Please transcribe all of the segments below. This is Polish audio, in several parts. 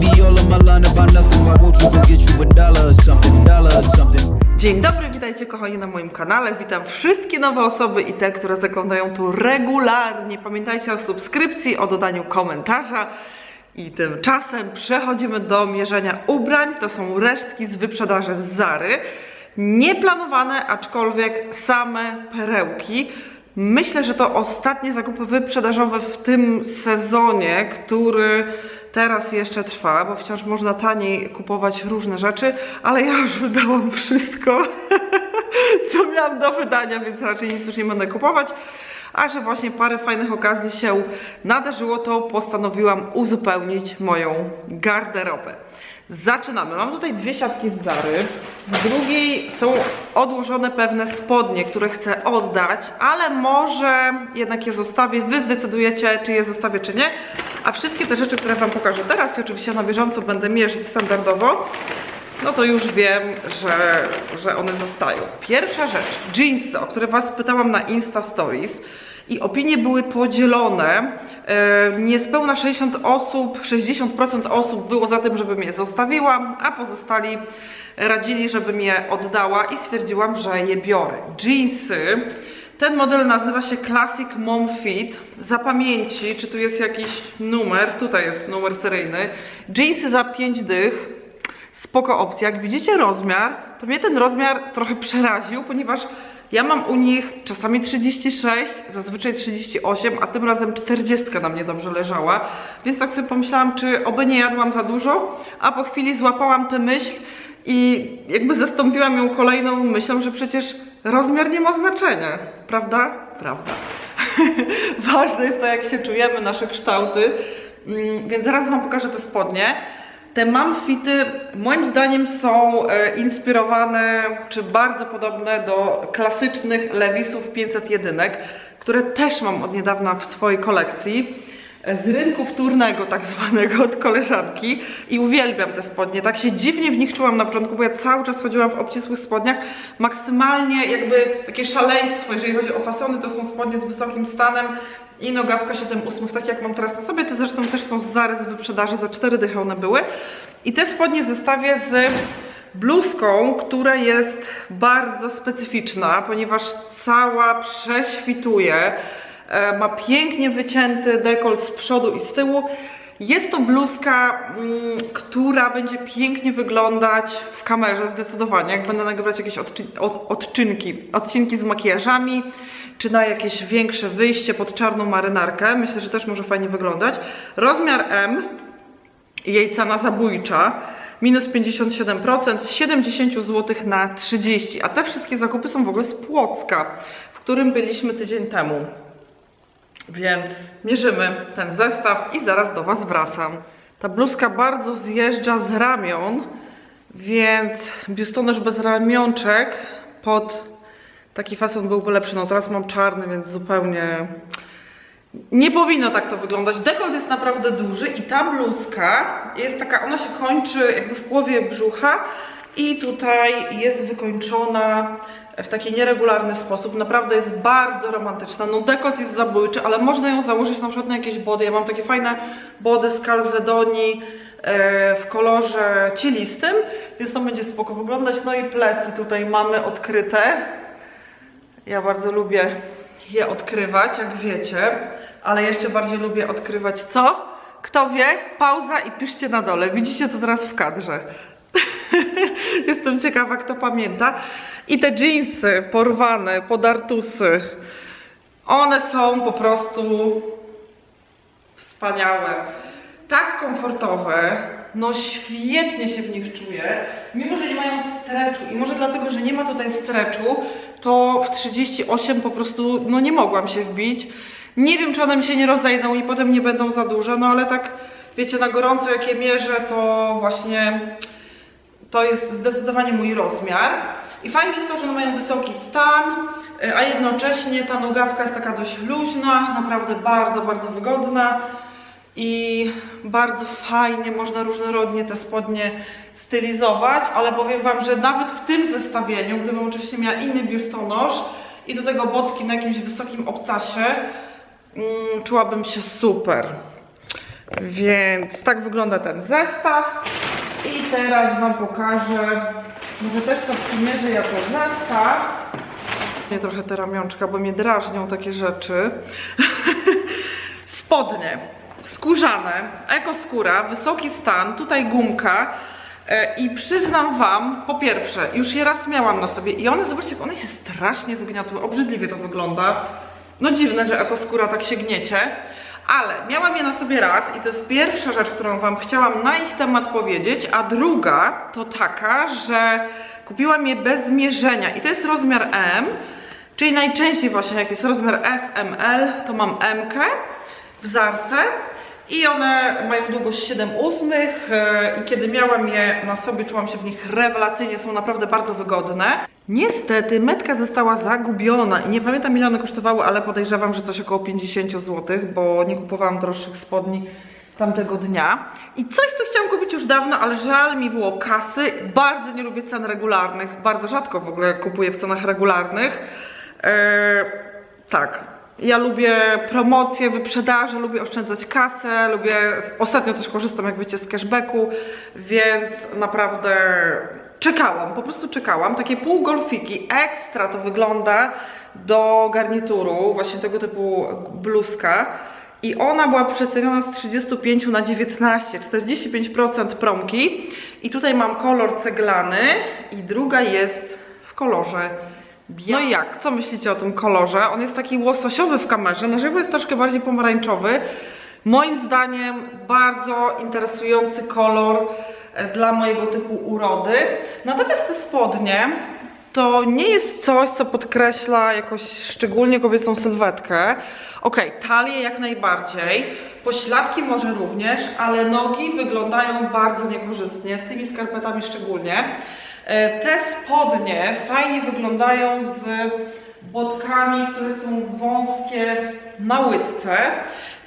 be all my line about nothing. Why won't you go get you a dollar or something? Dollar or something. Dzień dobry, witajcie kochani na moim kanale. Witam wszystkie nowe osoby i te, które zaglądają tu regularnie. Pamiętajcie o subskrypcji, o dodaniu komentarza. I tymczasem przechodzimy do mierzenia ubrań. To są resztki z wyprzedaży z Zary. Nieplanowane, aczkolwiek same perełki. Myślę, że to ostatnie zakupy wyprzedażowe w tym sezonie, który teraz jeszcze trwa, bo wciąż można taniej kupować różne rzeczy, ale ja już wydałam wszystko, co miałam do wydania, więc raczej nic już nie będę kupować. A że właśnie parę fajnych okazji się nadarzyło, to postanowiłam uzupełnić moją garderobę. Zaczynamy. Mam tutaj dwie siatki z Zary. W drugiej są odłożone pewne spodnie, które chcę oddać, ale może jednak je zostawię. Wy zdecydujecie, czy je zostawię, czy nie. A wszystkie te rzeczy, które Wam pokażę teraz i oczywiście na bieżąco będę mierzyć standardowo, no to już wiem, że, że one zostają. Pierwsza rzecz, jeansy, o które Was pytałam na Insta Stories i opinie były podzielone. E, Niespełna 60 osób, 60% osób było za tym, żebym je zostawiła, a pozostali radzili, żebym je oddała i stwierdziłam, że je biorę. Jeansy. Ten model nazywa się Classic Mom Fit. Za pamięci, czy tu jest jakiś numer? Tutaj jest numer seryjny. Jeansy za 5 dych spoko opcja. Jak widzicie rozmiar, to mnie ten rozmiar trochę przeraził, ponieważ ja mam u nich czasami 36, zazwyczaj 38, a tym razem 40 na mnie dobrze leżała. Więc tak sobie pomyślałam, czy oby nie jadłam za dużo, a po chwili złapałam tę myśl i jakby zastąpiłam ją kolejną myślą, że przecież rozmiar nie ma znaczenia, prawda? Prawda. Ważne jest to, jak się czujemy, nasze kształty. Mm, Więc zaraz Wam pokażę te spodnie. Te mamfity moim zdaniem są e, inspirowane, czy bardzo podobne do klasycznych Lewisów 501, które też mam od niedawna w swojej kolekcji. E, Z rynku wtórnego, tak zwanego, od koleżanki i uwielbiam te spodnie. Tak się dziwnie w nich czułam na początku, bo ja cały czas chodziłam w obcisłych spodniach. Maksymalnie jakby takie szaleństwo, jeżeli chodzi o fasony, to są spodnie z wysokim stanem i nogawka 7,8, tak jak mam teraz na sobie. Te zresztą też są z Zary z wyprzedaży, za 4 dychy one były. I te spodnie zestawię z bluzką, która jest bardzo specyficzna, ponieważ cała prześwituje. E, Ma pięknie wycięty dekolt z przodu i z tyłu. Jest to bluzka, mm, która będzie pięknie wyglądać w kamerze zdecydowanie, jak będę nagrywać jakieś odczy- od- odczynki, odcinki z makijażami, czy na jakieś większe wyjście pod czarną marynarkę. Myślę, że też może fajnie wyglądać. Rozmiar M, jej cena zabójcza, minus 57%, z 70 zł na 30, a te wszystkie zakupy są w ogóle z Płocka, w którym byliśmy tydzień temu. Więc mierzymy ten zestaw i zaraz do Was wracam. Ta bluzka bardzo zjeżdża z ramion, więc biustonosz bez ramionczek pod taki fason byłby lepszy. No teraz mam czarny, więc zupełnie nie powinno tak to wyglądać. Dekolt jest naprawdę duży i ta bluzka jest taka, ona się kończy jakby w połowie brzucha i tutaj jest wykończona w taki nieregularny sposób. Naprawdę jest bardzo romantyczna. No dekolt jest zabójczy, ale można ją założyć na przykład na jakieś body. Ja mam takie fajne body z Calzedonii e, w kolorze cielistym, więc to będzie spoko wyglądać. No i plecy tutaj mamy odkryte. Ja bardzo lubię je odkrywać, jak wiecie, ale jeszcze bardziej lubię odkrywać co? Kto wie? Pauza i piszcie na dole. Widzicie to teraz w kadrze. Jestem ciekawa, kto pamięta. I te jeansy porwane, podartusy, one są po prostu wspaniałe. Tak komfortowe, no świetnie się w nich czuję. Mimo, że nie mają streczu i może dlatego, że nie ma tutaj streczu, to w 38 po prostu no nie mogłam się wbić. Nie wiem, czy one mi się nie rozejdą i potem nie będą za duże, no ale tak wiecie, na gorąco jak je mierzę, to właśnie to jest zdecydowanie mój rozmiar. I fajnie jest to, że one mają wysoki stan, y, a jednocześnie ta nogawka jest taka dość luźna, naprawdę bardzo, bardzo wygodna. I bardzo fajnie można różnorodnie te spodnie stylizować, ale powiem Wam, że nawet w tym zestawieniu, gdybym oczywiście miała inny biustonosz i do tego botki na jakimś wysokim obcasie, mm, czułabym się super. Więc tak wygląda ten zestaw. I teraz Wam pokażę, może też to przymierzę jako zestaw. Mnie trochę te ramionczka, bo mnie drażnią takie rzeczy. Spodnie skórzane, ekoskóra, wysoki stan, tutaj gumka. E, I przyznam Wam, po pierwsze, już je raz miałam na sobie i one, zobaczcie, one się strasznie wygniotły, obrzydliwie to wygląda. No dziwne, że ekoskóra tak się gniecie, ale miałam je na sobie raz i to jest pierwsza rzecz, którą Wam chciałam na ich temat powiedzieć, a druga to taka, że kupiłam je bez zmierzenia. I to jest rozmiar M, czyli najczęściej właśnie jak jest rozmiar S, ML, to mam M w zarce i one mają długość 7 ósmych e, i kiedy miałam je na sobie, czułam się w nich rewelacyjnie, są naprawdę bardzo wygodne. Niestety metka została zagubiona i nie pamiętam ile one kosztowały, ale podejrzewam, że coś około 50 zł, bo nie kupowałam droższych spodni tamtego dnia. I coś, co chciałam kupić już dawno, ale żal mi było kasy. Bardzo nie lubię cen regularnych, bardzo rzadko w ogóle kupuję w cenach regularnych. Eee, tak, ja lubię promocje, wyprzedaże, lubię oszczędzać kasę, lubię. Ostatnio też korzystam, jak wiecie, z cashbacku, więc naprawdę czekałam, po prostu czekałam. Takie półgolfiki, ekstra to wygląda do garnituru, właśnie tego typu bluzka. I ona była przeceniona z 35 na 19, 45% promki. I tutaj mam kolor ceglany i druga jest w kolorze no i jak? Co myślicie o tym kolorze? On jest taki łososiowy w kamerze, na żywo jest troszkę bardziej pomarańczowy. Moim zdaniem bardzo interesujący kolor e, dla mojego typu urody. Natomiast te spodnie to nie jest coś, co podkreśla jakoś szczególnie kobiecą sylwetkę. Ok, talie jak najbardziej, pośladki może również, ale nogi wyglądają bardzo niekorzystnie, z tymi skarpetami szczególnie. E, Te spodnie fajnie wyglądają z botkami, które są wąskie na łydce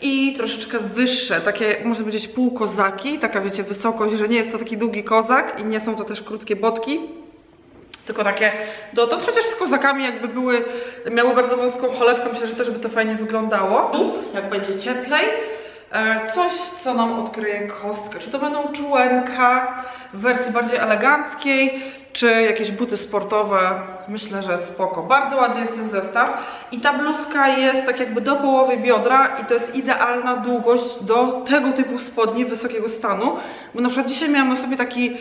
i troszeczkę wyższe, takie można powiedzieć półkozaki, taka wiecie wysokość, że nie jest to taki długi kozak i nie są to też krótkie botki, tylko takie dotąd, chociaż z kozakami jakby były, miały bardzo wąską cholewkę, myślę, że też by to fajnie wyglądało. Lub jak będzie cieplej, coś, co nam odkryje kostkę. Czy to będą czułenka w wersji bardziej eleganckiej, czy jakieś buty sportowe. Myślę, że spoko. Bardzo ładny jest ten zestaw. I ta bluzka jest tak jakby do połowy biodra i to jest idealna długość do tego typu spodni wysokiego stanu. Bo na przykład dzisiaj miałam na sobie taki e,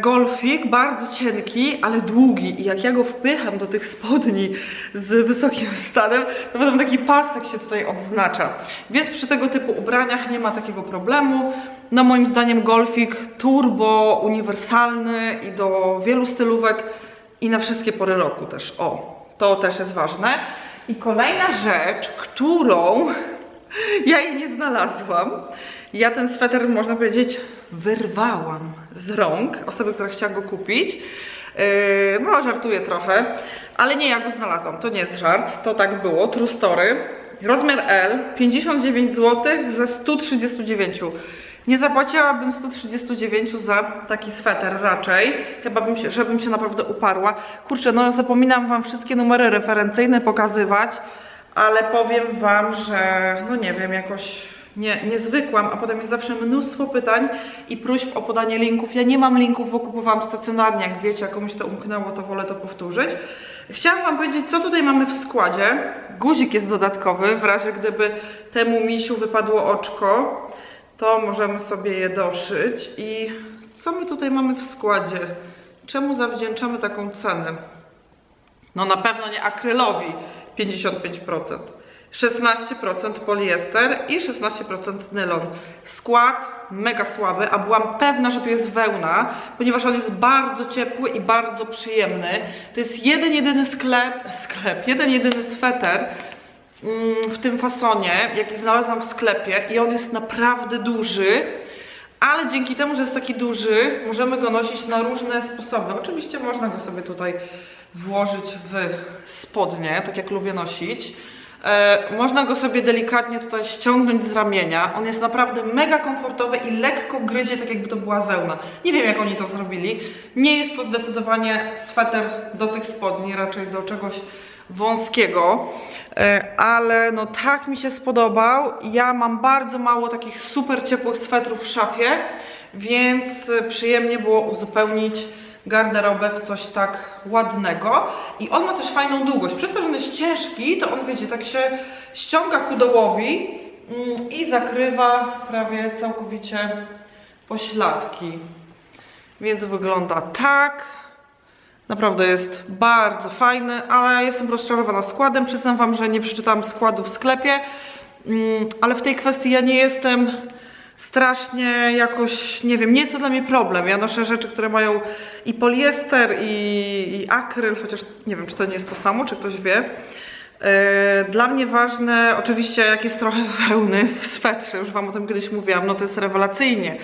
golfik, bardzo cienki, ale długi i jak ja go wpycham do tych spodni z wysokim stanem, to potem taki pasek się tutaj odznacza. Więc przy tego typu ubraniach nie ma takiego problemu. No moim zdaniem golfik turbo, uniwersalny i do wielu stylówek i na wszystkie pory roku też. O, to też jest ważne. I kolejna rzecz, którą ja jej nie znalazłam. Ja ten sweter, można powiedzieć, wyrwałam z rąk osoby, która chciała go kupić. Yy, no, żartuję trochę, ale nie, ja go znalazłam. To nie jest żart, to tak było. True story. Rozmiar L, 59 zł ze 139. Nie zapłaciłabym 139 za taki sweter raczej, chyba bym się, żebym się naprawdę uparła. Kurczę, no zapominam Wam wszystkie numery referencyjne pokazywać, ale powiem Wam, że no nie wiem, jakoś nie, nie zwykłam, a potem jest zawsze mnóstwo pytań i próśb o podanie linków. Ja nie mam linków, bo kupowałam stacjonarnie, jak wiecie, jak komuś to umknęło, to wolę to powtórzyć. Chciałam Wam powiedzieć, co tutaj mamy w składzie. Guzik jest dodatkowy, w razie gdyby temu misiu wypadło oczko, to możemy sobie je doszyć. I co my tutaj mamy w składzie? Czemu zawdzięczamy taką cenę? No na pewno nie akrylowi 55%. 16% poliester i 16% nylon. Skład mega słaby, a byłam pewna, że tu jest wełna, ponieważ on jest bardzo ciepły i bardzo przyjemny. To jest jeden jedyny sklep, sklep, jeden jedyny sweter mm, w tym fasonie, jaki znalazłam w sklepie i on jest naprawdę duży. Ale dzięki temu, że jest taki duży, możemy go nosić na różne sposoby. Oczywiście można go sobie tutaj włożyć w spodnie, tak jak lubię nosić. E, można go sobie delikatnie tutaj ściągnąć z ramienia. On jest naprawdę mega komfortowy i lekko gryzie, tak jakby to była wełna. Nie wiem, jak oni to zrobili. Nie jest to zdecydowanie sweter do tych spodni, raczej do czegoś wąskiego, e, ale no tak mi się spodobał. Ja mam bardzo mało takich super ciepłych swetrów w szafie, więc przyjemnie było uzupełnić garderobę w coś tak ładnego. I on ma też fajną długość. Przez to, że on jest ciężki, to on wiecie, tak się ściąga ku dołowi mm, i zakrywa prawie całkowicie pośladki. Więc wygląda tak. Naprawdę jest bardzo fajny, ale jestem rozczarowana składem. Przyznam Wam, że nie przeczytałam składu w sklepie, mm, ale w tej kwestii ja nie jestem strasznie jakoś, nie wiem, nie jest to dla mnie problem. Ja noszę rzeczy, które mają i poliester, i, i akryl, chociaż nie wiem, czy to nie jest to samo, czy ktoś wie. E, Dla mnie ważne, oczywiście, jak jest trochę wełny w swetrze, już Wam o tym kiedyś mówiłam, no to jest rewelacyjnie.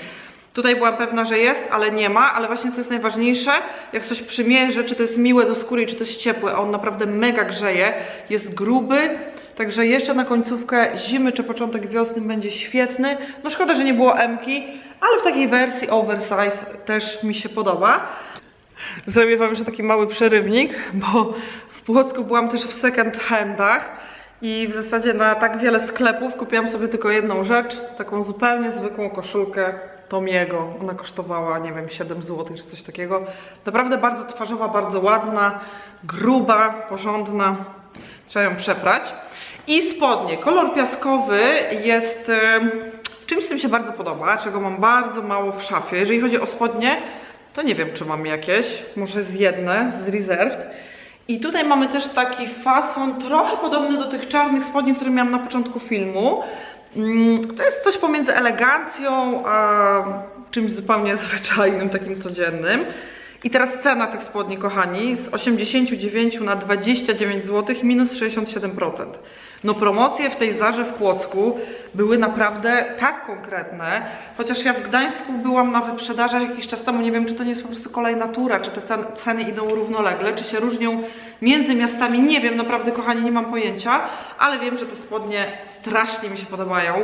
Tutaj byłam pewna, że jest, ale nie ma, ale właśnie co jest najważniejsze, jak coś przymierzę, czy to jest miłe do skóry, czy to jest ciepłe, a on naprawdę mega grzeje, jest gruby, także jeszcze na końcówkę zimy czy początek wiosny będzie świetny. No szkoda, że nie było M-ki, ale w takiej wersji oversize też mi się podoba. Zrobię Wam jeszcze taki mały przerywnik, bo w Płocku byłam też w second handach i w zasadzie na tak wiele sklepów kupiłam sobie tylko jedną rzecz, taką zupełnie zwykłą koszulkę Tomiego. Ona kosztowała, nie wiem, 7 zł czy coś takiego. Naprawdę bardzo twarzowa, bardzo ładna, gruba, porządna. Trzeba ją przeprać. I spodnie. Kolor piaskowy jest czymś, co mi się bardzo podoba, czego mam bardzo mało w szafie. Jeżeli chodzi o spodnie, to nie wiem, czy mam jakieś. Może z jedne, z Reserved. I tutaj mamy też taki fason trochę podobny do tych czarnych spodni, które miałam na początku filmu. Mm, To jest coś pomiędzy elegancją a czymś zupełnie zwyczajnym, takim codziennym. I teraz cena tych spodni, kochani, z 89 na 29 zł minus 67%. No promocje w tej Zarze w Płocku były naprawdę tak konkretne, chociaż ja w Gdańsku byłam na wyprzedażach jakiś czas temu, nie wiem czy to nie jest po prostu kolej natura, czy te cen- ceny idą równolegle, czy się różnią między miastami, nie wiem, naprawdę kochani, nie mam pojęcia, ale wiem, że te spodnie strasznie mi się podobają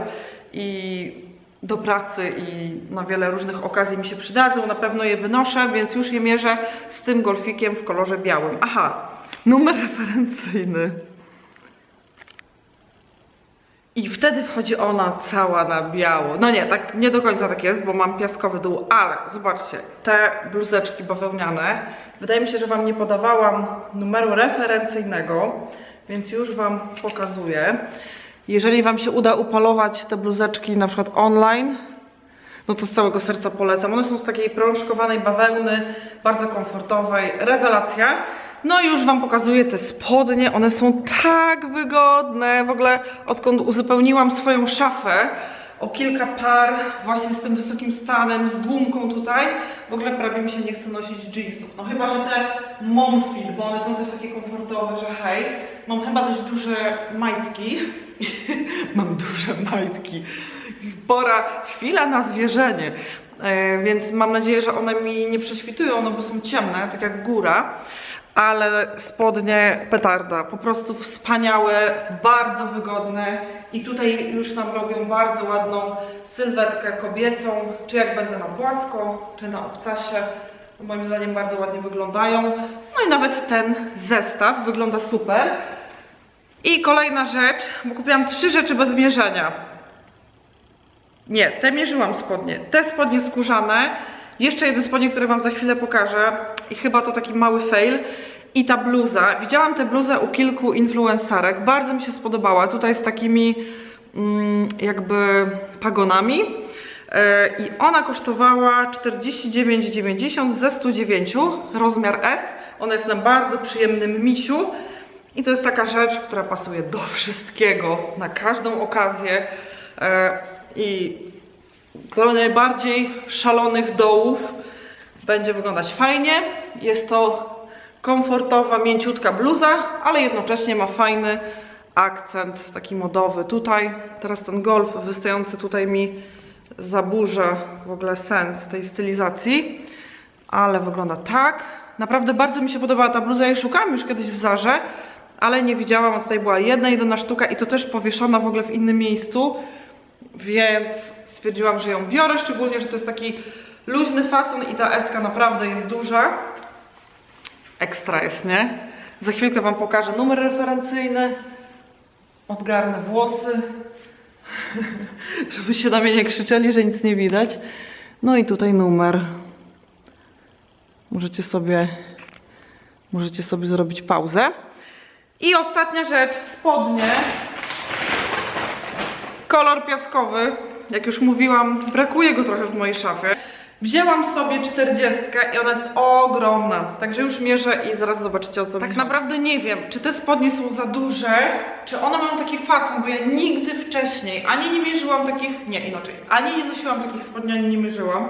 i do pracy i na wiele różnych okazji mi się przydadzą, na pewno je wynoszę, więc już je mierzę z tym golfikiem w kolorze białym. Aha, numer referencyjny. I wtedy wchodzi ona cała na biało. No nie, tak nie do końca tak jest, bo mam piaskowy dół, ale zobaczcie, te bluzeczki bawełniane. Wydaje mi się, że Wam nie podawałam numeru referencyjnego, więc już Wam pokazuję. Jeżeli Wam się uda upolować te bluzeczki na przykład online, no to z całego serca polecam. One są z takiej prążkowanej bawełny, bardzo komfortowej, rewelacja. No i już Wam pokazuję te spodnie, one są tak wygodne. W ogóle odkąd uzupełniłam swoją szafę o kilka par właśnie z tym wysokim stanem, z gumką tutaj, w ogóle prawie mi się nie chce nosić jeansów. No chyba, że te Momfit, bo one są też takie komfortowe, że hej, mam chyba dość duże majtki. mam duże majtki. Pora, chwila na zwierzenie. E, więc mam nadzieję, że one mi nie prześwitują, no bo są ciemne, tak jak góra. Ale spodnie petarda, po prostu wspaniałe, bardzo wygodne i tutaj już nam robią bardzo ładną sylwetkę kobiecą, czy jak będę na płasko, czy na obcasie. Moim zdaniem bardzo ładnie wyglądają. No i nawet ten zestaw wygląda super. I kolejna rzecz, bo kupiłam trzy rzeczy bez mierzenia. Nie, te mierzyłam spodnie. Te spodnie skórzane. Jeszcze jeden spodnie, które Wam za chwilę pokażę. I chyba to taki mały fail. I ta bluza. Widziałam tę bluzę u kilku influencerek. Bardzo mi się spodobała. Tutaj z takimi mm, jakby pagonami. E, I ona kosztowała 49,90 ze 109, rozmiar S. Ona jest na bardzo przyjemnym misiu. I to jest taka rzecz, która pasuje do wszystkiego, na każdą okazję. E, I do najbardziej szalonych dołów będzie wyglądać fajnie. Jest to komfortowa, mięciutka bluza, ale jednocześnie ma fajny akcent, taki modowy tutaj. Teraz ten golf wystający tutaj mi zaburza w ogóle sens tej stylizacji, ale wygląda tak. Naprawdę bardzo mi się podobała ta bluza. Ja jej szukałam już kiedyś w Zarze, ale nie widziałam, a tutaj była jedna, jedyna sztuka i to też powieszona w ogóle w innym miejscu, więc stwierdziłam, że ją biorę, szczególnie, że to jest taki luźny fason i ta eska naprawdę jest duża. Ekstra jest, nie? Za chwilkę Wam pokażę numer referencyjny. Odgarnę włosy, żeby się na mnie nie krzyczeli, że nic nie widać. No i tutaj numer. Możecie sobie, możecie sobie zrobić pauzę. I ostatnia rzecz, spodnie. Kolor piaskowy. Jak już mówiłam, brakuje go trochę w mojej szafie. Wzięłam sobie 40 i ona jest ogromna. Także już mierzę i zaraz zobaczycie o co Tak naprawdę nie wiem, czy te spodnie są za duże, czy one mają taki fason, bo ja nigdy wcześniej ani nie mierzyłam takich, nie inaczej, ani nie nosiłam takich spodni, ani nie mierzyłam.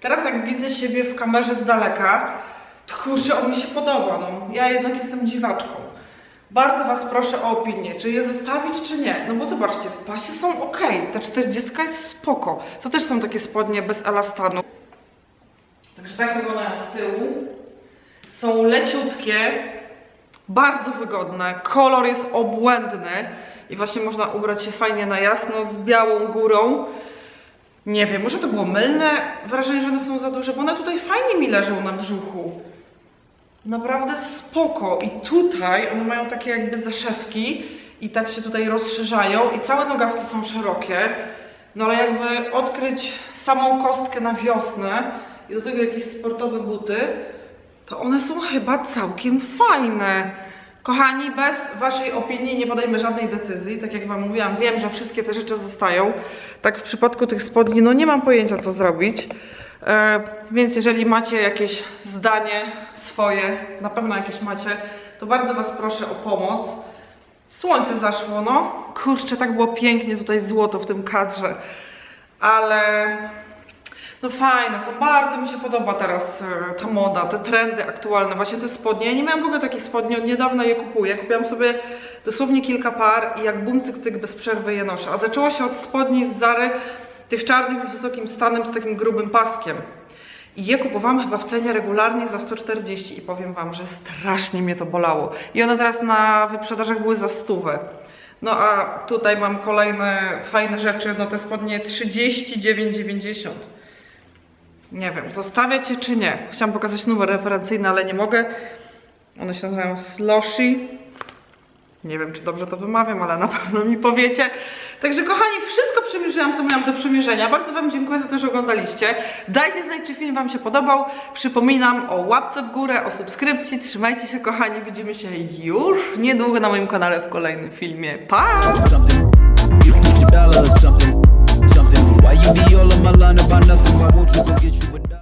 Teraz jak widzę siebie w kamerze z daleka, to kurczę, on mi się podoba. No. Ja jednak jestem dziwaczką. Bardzo Was proszę o opinię, czy je zostawić, czy nie. No bo zobaczcie, w pasie są ok, ta 40 jest spoko. To też są takie spodnie bez elastanu. Także tak wyglądają z tyłu. Są leciutkie, bardzo wygodne. Kolor jest obłędny i właśnie można ubrać się fajnie na jasno z białą górą. Nie wiem, może to było mylne wrażenie, że one są za duże, bo one tutaj fajnie mi leżą na brzuchu. Naprawdę spoko. I tutaj one mają takie jakby zaszewki i tak się tutaj rozszerzają i całe nogawki są szerokie. No ale jakby odkryć samą kostkę na wiosnę i do tego jakieś sportowe buty, to one są chyba całkiem fajne. Kochani, bez Waszej opinii nie podejmę żadnej decyzji. Tak jak Wam mówiłam, wiem, że wszystkie te rzeczy zostają. Tak w przypadku tych spodni, no nie mam pojęcia, co zrobić. E, więc jeżeli macie jakieś zdanie swoje, na pewno jakieś macie, to bardzo Was proszę o pomoc. Słońce zaszło, no. Kurczę, tak było pięknie tutaj złoto w tym kadrze. Ale no fajne są, bardzo mi się podoba teraz e, ta moda, te trendy aktualne, właśnie te spodnie. Ja nie miałam w ogóle takich spodni, od niedawna je kupuję. Kupiłam sobie dosłownie kilka par i jak bum cyk cyk bez przerwy je noszę. A zaczęło się od spodni z Zary, tych czarnych z wysokim stanem, z takim grubym paskiem. I je kupowałam chyba w cenie regularnie za 140 i powiem Wam, że strasznie mnie to bolało. I one teraz na wyprzedażach były za stówę. No a tutaj mam kolejne fajne rzeczy, no te spodnie 39,90. Nie wiem, zostawiać je czy nie. Chciałam pokazać numer referencyjny, ale nie mogę. One się nazywają Sloshy. Nie wiem, czy dobrze to wymawiam, ale na pewno mi powiecie. Także kochani, wszystko przemierzyłam, co miałam do przemierzenia. Bardzo Wam dziękuję za to, że oglądaliście. Dajcie znać, czy film Wam się podobał. Przypominam o łapce w górę, o subskrypcji. Trzymajcie się, kochani. Widzimy się już niedługo na moim kanale w kolejnym filmie. Pa! Something. You